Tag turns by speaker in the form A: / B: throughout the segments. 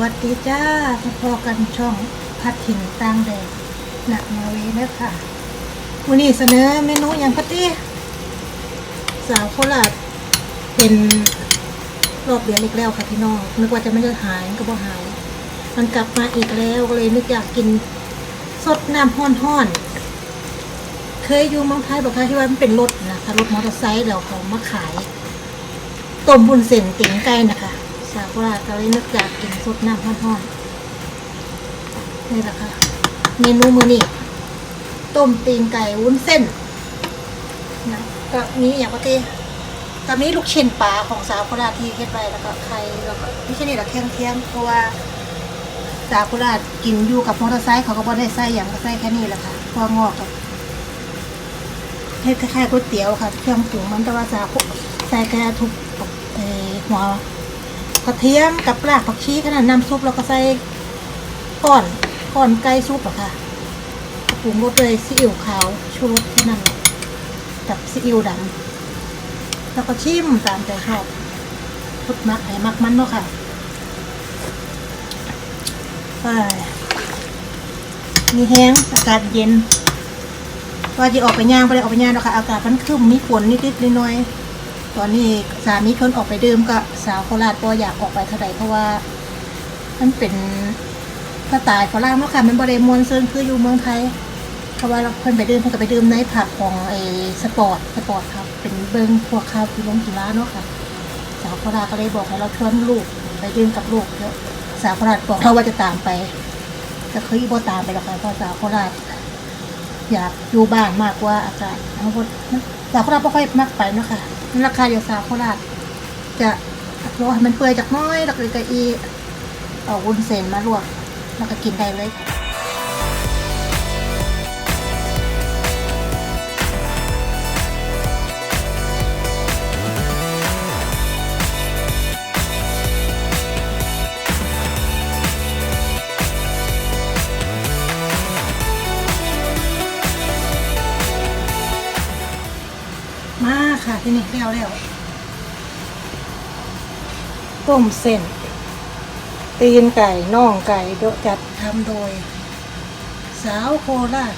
A: วัสดีจ้าพอกันช่องพัดถิ่นต่างแดนหนักมาเวนะค่ะวันนี้เสนอเมนูอย่างพัดดีสาวโคราชเป็นรอบเดือนอีกแล้วค่ะพี่น้องนึกว่าจะไม่ได้หายก็บ่หาย มันกลับมาอีกแล้วก็เลยนึกอยากกินสดน้ำห้อนๆเคยอยู่เมืองไทยบอกค่ะที่ว่ามันเป็นรถนะคะรถมอเตอร์ไซค์แล้วเขามาขายต้มบุญเส้นติ๋งไก่นะ คะสาวโคราชก็เลยนึกอยากกินสดน้ำห้อนๆนี่แหละค่ะ เมนูมือนี้ต้มตีนไก่วุ้นเส้นนะก็มีอย่างปกติกับนี้ลูกชิ้นปลาของสาวโคราชที่เฮ็ดไปแล้วก็ไข่แล้วก็ไม่ใช่นี่หรอกแข้งเทียมเพราะว่าสาวโคราชกินอยู่กับมอเตอร์ไซค์เขาก็บ่ได้ใส่อย่างก็ใส่แค่นี้แหละค่ะพวงอกกับเฮ็ดคล้ายๆก๋วยเตี๋ยวค่ะ เครื่องปรุงมันแต่ว่าสาวใส่แค่ทุกหัว กระเทียมกับรากผักชีขนาดน้ำซุปแล้วก็ใส่ก้อนก้อนไก่ซุปอะค่ะปรุงรสด้วยซีอิ๊วขาวชูรสแค่นั้นกับซีอิ๊วดำแล้วก็ชิมตามใจชอบพุดมักไหมักมันเนาะค่ะไปมีแห้งอากาศเย็นว่าจะออกไปย่างไปเลยออกไปย่างแล้วค่ะอากาศมันครึมมีฝนนิดๆหน้อยๆ ตอนนี้สามีคนออกไปดื่มก็สาวโคราชก็อยากออกไปเท่าไหร่เพราะว่า มันเป็นสไตล์ฝรั่งเนาะค่ะมันบริมวนเซินคืออยู่เมืองไทยเพราะว่าเราเพิ่นไปดื่มเพิ่นก็ไปดื่มในผักของไอ้สปอร์ตสปอร์ตครับ เป็นเบิ้งพวกข้าวกีฬงกีฬาเนาะค่ะ สาวโคราชก็เลยบอกให้เราชวนลูกไปดื่มกับลูกเยอะสาวโคราชบอกเราว่าจะตามไปก็คือบ่ตามไปหรอกค่ะเพราะสาวโคราชอยากอยู่บ้านมากกว่าอากาศทั้งหมดสาวโคราชไม่ค่อยมักไปเนาะค่ะ ราคาอยู่สาวโคราชจะรอให้มันเปื่อยจากน้อยแล้วก็เลยก็อีเอาวุ้นเส้นมาลวก แล้วก็กินได้เลยค่ะ ที่นี่เรียวเรียวต้มเส้น ตีนไก่น่องไก่โดยจัดทำโดย สาวโคราช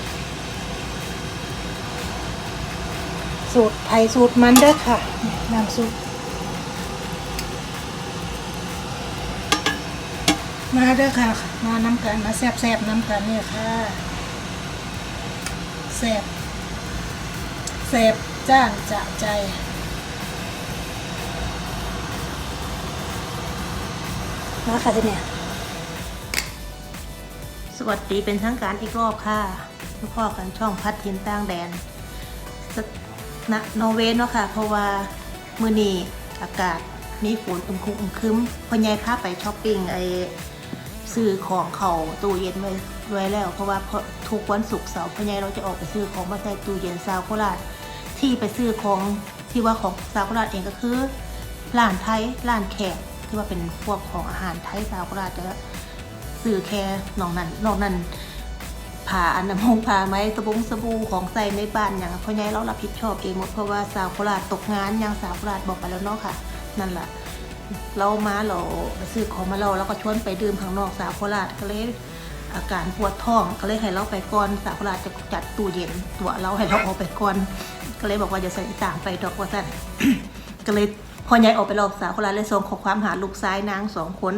A: สูตรไทยสูตรมันเด้อค่ะน้ำซุปมาเด้อค่ะ มาน้ำกันมาแซ่บๆน้ำกันเนี่ยค่ะแซ่บแซ่บ จ้านจะใจ มาค่ะที่เนี่ย สวัสดีเป็นทางการอีกรอบค่ะพ่อกันช่องพัดทินต่างแดนสณนอร์เวย์เนาะค่ะ เพราะว่ามือนีอากาศมีฝนอึมครึมอึมครึมพ่อใหญ่พาไปช้อปปิ้งไอซื้อของเขาตู้เย็นไว้ไว้แล้ว เพราะว่าทุกวันศุกร์เสาร์พ่อใหญ่เราจะออกไปซื้อของมาใส่ตู้เย็นซาวโคราช ที่ไปซื้อของที่ว่าของซาวโคราชเองก็คือร้านไทยร้านแขกที่ว่าเป็นพวกของอาหารไทยซาวโคราชจะซื้อแค่นอกนั้นนอกนั้นผ่าอันน้ำมงผ่าไหมสบงสบู่ของใส่ในบ้านอย่างพ่อใหญ่เรารับผิดชอบเองหมดเพราะว่าสาวโคราชตกงานอย่างสาวโคราชบอกไปแล้วเนาะค่ะ นั่นแหละเรามาเราซื้อของมาเราแล้วก็ชวนไปดื่มข้างนอกสาวโคราชก็เลย อาการปวดท้องก็เลยให้เราไปก่อนสาวราจะจัดตู้เย็นตัวเราให้เราออกไปก่อนก็เลยบอกว่าจะใส่ต่างไปดอกว่าสั่นก็เลยพอใหญ่ออกไปรอบสาวคราเลยส่งขอความหาลูกซ้ายนางสองคน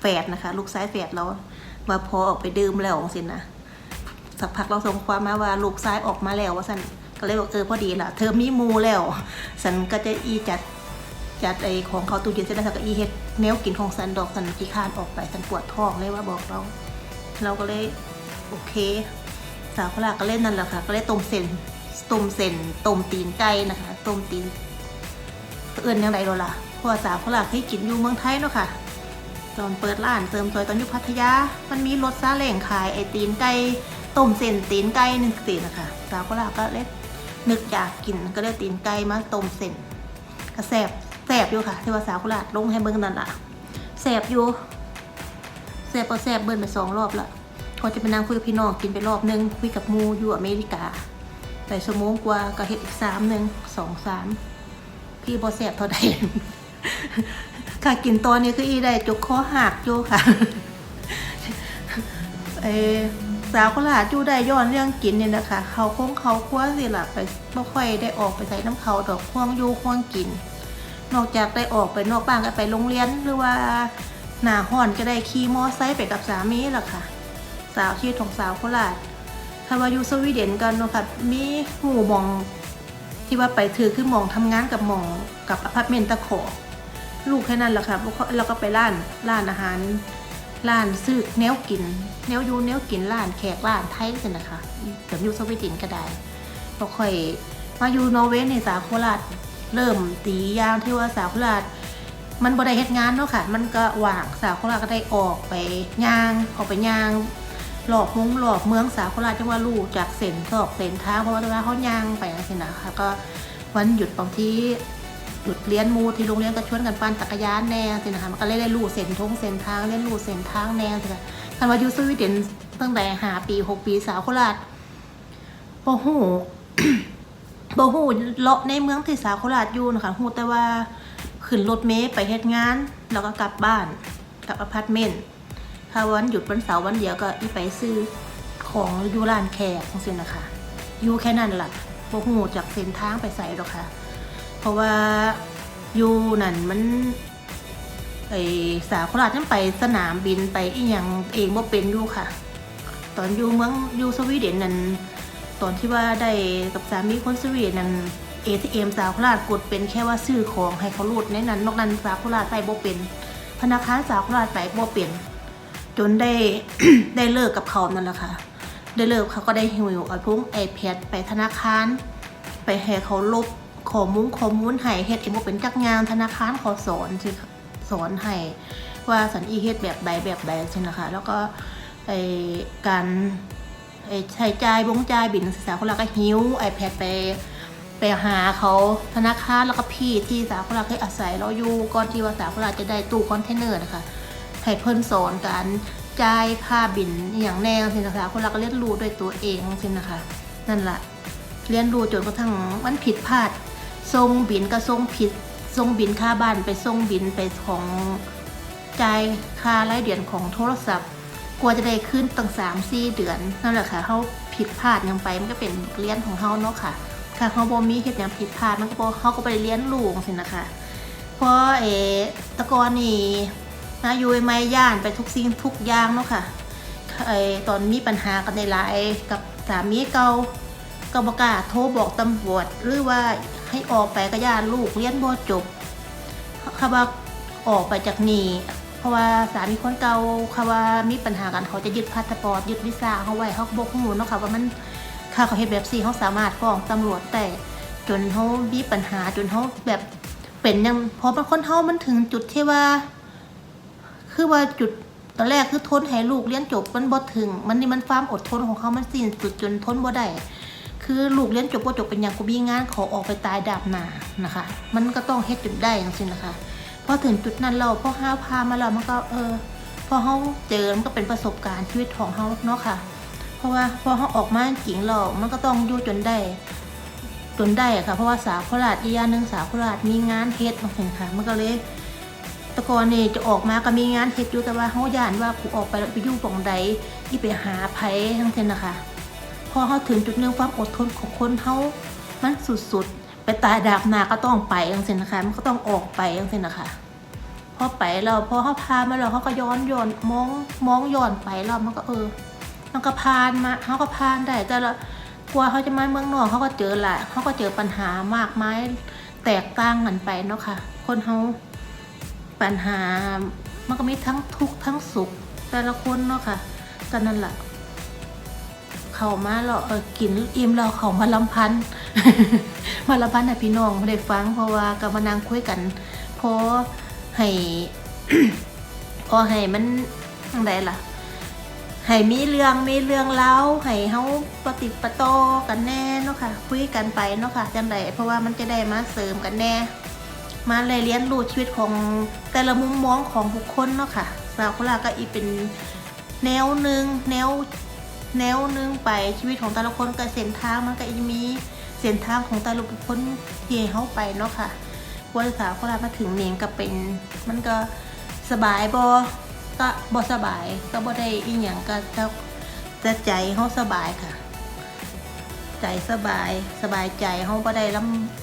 A: แฝดนะคะ ลูกซ้ายแฝดเรามาพอออกไปดื่มแล้วสินะสักพักเราส่งความมาว่าลูกซ้ายออกมาแล้วว่าสันก็เลยบอกเออพอดีล่ะเธอมีมูแล้วสันก็จะอีจัดจัดไอของเขาตู้เย็นเสร็จแล้วสันก็อีเฮ็ดแนวกินของสันดอกสันขี้คร้านออกไปสันปวดท้องเลยว่าบอกเรา เราก็เลยโอเค สาวโคราก็เล่นนั่นแหละค่ะ ก็เลยต้มเส้นต้มเส้นต้มตีนไก่นะคะต้มตีนเอื่นยังไงเราล่ะเพราะว่าสาวโคราชให้กินอยู่เมืองไทยเนาะค่ะ ตอนเปิดร้านเติมซอยตอนอยู่พัทยา มันมีรถซาเล้งขายไอตีนไก่ต้มเส้นตีนไก่หนึ่งตีนนะคะสาวก็ลาก็เลยนึกอยากกินก็เลยตีนไก่มาต้มเส้นก็แสบแสบอยู่ค่ะที่ว่าสาวกุหลาบลงให้เบิ้งนั่นล่ะแสบอยู่ แสบพอแสบเบิ้นไปสองรอบละก็จะไปนั่งคุยกับพี่น้องกินไปรอบนึง คุยกับมูอยู่อเมริกาไปชมงกว่าก็เห็ดอีกสามหนึ่งสองสามพี่บอแสบเท่าใดค่ะกินตอนนี้คืออีได้จกคอหักอยู่ค่ะเอสาวโคราชอยู่ได้ย้อนเรื่องกินเนี่ยนะคะเขาคงเขาคว้าสิละไปไม่ค่อยได้ออกไปใส่น้ำเขาดอกควงอยู่ควงกิน นอกจากได้ออกไปนอกบ้านก็ไปโรงเรียนหรือว่า หน้าห้อนก็ได้ขี่มอไซค์ไปกับสามีล่ะค่ะ สาวชีวิตของสาวโคราชถ้าว่าอยู่สวีเดนกันเนาะค่ะมีหูมองที่ว่าไปถือขึ้นมองทำงานกับมองกับอพาร์ตเมนต์ตะขอลูกแค่นั้นแหละค่ะแล้วก็ไปร้านร้านอาหารร้านซื้อแนวกิน แนวยูแนวกินร้านแขกร้านไทยกันนะคะแบบอยู่สวีเดนก็ได้พอค่อยมาอยู่นอร์เวย์ในสาวโคราชเริ่มตียางที่ว่าสาวโคราช มันบ่ได้เฮ็ดงานเนาะค่ะ มันก็ว่างสาวโคราชก็ได้ออกไปย่างออกไปย่างหลอกมุ้งหลอกเมืองสาวโคราชจังว่าลูกจากเส้นซอกเส้นทางเพราะว่าเขาย่างไปอย่างนี้นะคะก็วันหยุดบางทีหยุดเรียนมูที่โรงเรียนก็ชวนกันปั่นจักรยานแน่สินะคะมันก็เลยได้รู้เส้นทงเส้นทางเรียนรู้เส้นทางแน่สิค่ะคันว่าอยู่สวีเดนตั้งแต่หาปีหกปีสาวโคราชบ่ฮู้บ่ฮู้เลาะในเมืองที่สาวโคราชอยู่นะคะฮู้แต่ว่า ขึ้นรถเมล์ไปเฮ็ดงาน แล้วก็กลับบ้านกลับอพาร์ตเมนต์ถ้าวันหยุดวันเสาร์วันเดียวก็อีไปซื้อของอยู่ร้านแขกจังซี่นะคะอยู่แค่นั้นหล่ะบ่ฮู้จากเส้นทางไปไสหรอกค่ะ เพราะว่าอยู่นั่นมันไอสาวโคราชนั่นไปสนามบินไปอีหยังเองว่าเป็นอยู่ค่ะ ตอนอยู่เมืองอยู่สวีเดนนั่นตอนที่ว่าได้กับสามีคนสวีเดนนั่น ATM สาวโคราชกดเป็นแค่ว่าซื้อของให้เขารูดในนั้นนอกนั้นสาวโคราชไปบ่เป็นธนาคารสาวโคราชไปบ่เป็น จนได้ได้เลิกกับเขานั่นแหละค่ะ ได้เลิกเขาก็ได้หิวเอาพุ่งไอแพดไปธนาคาร ไปให้เขาลบขอมูลข้อมูลให้เฮ็ดเองบ่เป็นจักงานธนาคารขาสอนสิสอนให้ว่าสันอีเฮ็ดแบบใดแบบใดใช่นะคะ แล้วก็ไอการไอใช้จ่ายบงจ่ายบินศึกษาคนละก็หิว iPad ไป ไปหาเขาธนาคารแล้วก็พี่ที่สาวคนละเคยอาศัยเราอยู่ก่อนที่ว่าสาวคนละจะได้ตู้คอนเทนเนอร์นะคะให้เพิ่นสอนการจ่ายค่าบินอย่างแน่สินะคะคนเราก็เรียนรู้ด้วยตัวเองสินะคะ นั่นแหละเรียนรู้จนกระทั่งมันผิดพลาดส่งบินก็ส่งผิดส่งบินค่าบ้านไปส่งบินไปของจ่ายค่ารายเดือนของโทรศัพท์กว่าจะได้ขึ้นตั้งสามสี่เดือนนั่นแหละค่ะเขาผิดพลาดยังไปมันก็เป็นเรียนของเขาเนาะค่ะ ค่ะเขาบอมีเหตุอย่างผิดพลาดมันก็บเขาก็ไปเรียนรู้สินะคะเพราะเอตะกอนนี่นะอยู่ไม่ย่านไปทุกสิ่งทุกอย่างเนาะค่ะไอตอนมีปัญหากันในหลายกับสามีเก่าก็บอกาโทรบอกตำรวจหรือว่าให้ออกไปก็ย่านลูกเรียนบ่จบเขาว่าออกไปจากนี่เพราะว่าสามีคนเก่าเขาว่ามีปัญหากันเขาจะยึดพาสปอร์ตยึดวีซ่าเขาไว้เขาบอกหูเนาะค่ะว่ามัน ค่าเขาเฮ็ดแบบสี่เขาสามารถฟ้องตำรวจแต่จนเขามีปัญหาจนเขาแบบเป็นยังพอเป็นคนเฮามันถึงจุดที่ว่า คือว่าจุดตอนแรกคือทนให้ลูกเรียนจบมันบ่ถึง มันนี่มันความอดทนของเขามันสิ้นสุดจนทนบ่ได้คือลูกเรียนจบก็จบเป็นอย่างกูมีงานขอออกไปตายดาบหนานะคะ มันก็ต้องเฮ็ดจุดได้อย่างสินะคะพอถึงจุดนั้นเราพอห้าพามาแล้วมันก็เออพอเขาเจอมันก็เป็นประสบการณ์ชีวิตของเขาเนาะค่ะ เพราะว่าพอเขาออกมาจริงเรามันก็ต้องอยู่จนได้จนได้ค่ะ เพราะว่าสาวโคราชอีกอย่างหนึ่งสาวโคราชมีงานเฮ็ดบางทีค่ะ มันก็เลยตะกอนนี่จะออกมาก็มีงานเฮ็ดอยู่แต่ว่าเขาย่านว่ากูออกไปแล้วไปอยู่ปองใดที่ไปหาไผทั้งเทนนะคะ พอเขาถึงจุดหนึ่งความอดทนของคนเขามันสุดๆ ไปตายดาบนาก็ต้องไปยังเซนนะคะ มันก็ต้องออกไปยังเซนนะคะพอไปเราพอเขาพามาเราเขาก็ย้อนย้อนมองมองย้อนไปเรามันก็เออ มันก็ผ่านมาเขาก็ผ่านได้ แต่ละกลัวเขาจะมาเมืองนอกเขาก็เจอแหละเขาก็เจอปัญหามากมายแตกต่างกันไปเนาะค่ะ คนเขาปัญหามันก็มีทั้งทุกข์ทั้งสุข แต่ละคนเนาะค่ะก็นั่นแหละเขามาเราเออกินอิ่มเราเขามาลำพันมาลำพันให้พี่น้องไม่ได้ฟังเพราะว่าก็มานั่งคุยกันพอให้พอให้มันจังไดล่ะ ให้มีเรื่องมีเรื่องเล่าให้เฮาปฏิประต่อกันแน่เนาะค่ะ คุยกันไปเนาะค่ะจังไดเพราะว่ามันจะได้มาเสริมกันแน่ มาเลยเรียนรู้ชีวิตของแต่ละมุมมองของบุคคลเนาะค่ะสาวโคราก็อีเป็นแนวหนึ่งแนวแนวหนึ่งไปชีวิตของแต่ละคนกับเส้นทางมันก็จะมีเส้นทางของแต่ละบุคคลที่เขาไปเนาะค่ะว่าสาวโครามาถึงเนียงก็เป็นมันก็สบายบ่ ก็บ่สบายก็บ่ได้อีหยังก็จะจะใจเฮาสบายค่ะ ใจสบายสบายใจเฮาบ่ได้ล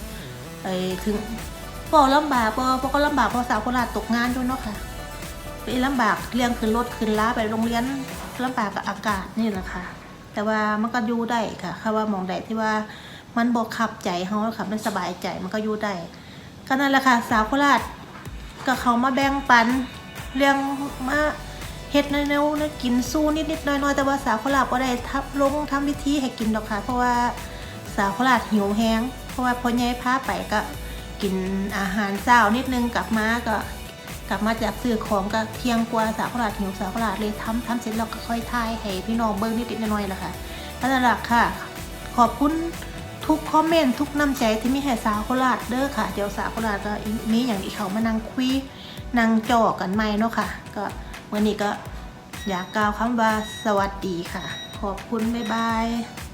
A: ำไปถึงบ่ลำบากบ่บ่ก็ลำบากเพราะสาวโคราชตกงานด้วยเนาะค่ะไปลำบากเรื่องขึ้นรถขึ้นล้าไปโรงเรียนลำบากกับอากาศนี่แหละค่ะ แต่ว่ามันก็อยู่ได้ค่ะค่ะว่ามองได้ที่ว่ามันบ่ขับใจเฮาค่ะมันสบายใจมันก็อยู่ได้ก็นั่นแหละค่ะ สาวโคราชก็เขามาแบ่งปัน เรื่องมาเฮ็ดแนวๆนะกินสู้นิดๆน้อยๆแต่ว่าสาวโคราชบ่ได้ทับลงทำพิธีให้กินดอกค่ะ เพราะว่าสาวโคราชหิวแฮงเพราะว่าพ่อใหญ่พาไปก็กินอาหารเช้านิดนึงกลับมาก็กลับมาจากซื้อของก็เที่ยงกว่าสาวโคราชหิวสาวโคราชเลยทำทำเสร็จแล้วก็ค่อยทายให้พี่น้องเบิ้งนิดๆน้อยๆแหละค่ะนั่นแหละค่ะ ขอบคุณ ทุกคอมเมนต์ทุกน้ำใจที่มีให้สาวโคราชเด้อค่ะ เดี๋ยวสาวโคราชก็มีอย่างอีกเขามานั่งคุยนั่งจอกันใหม่เนาะค่ะ ก็วันนี้ก็อยากกล่าวคำว่าสวัสดีค่ะ ขอบคุณ บ๊ายบาย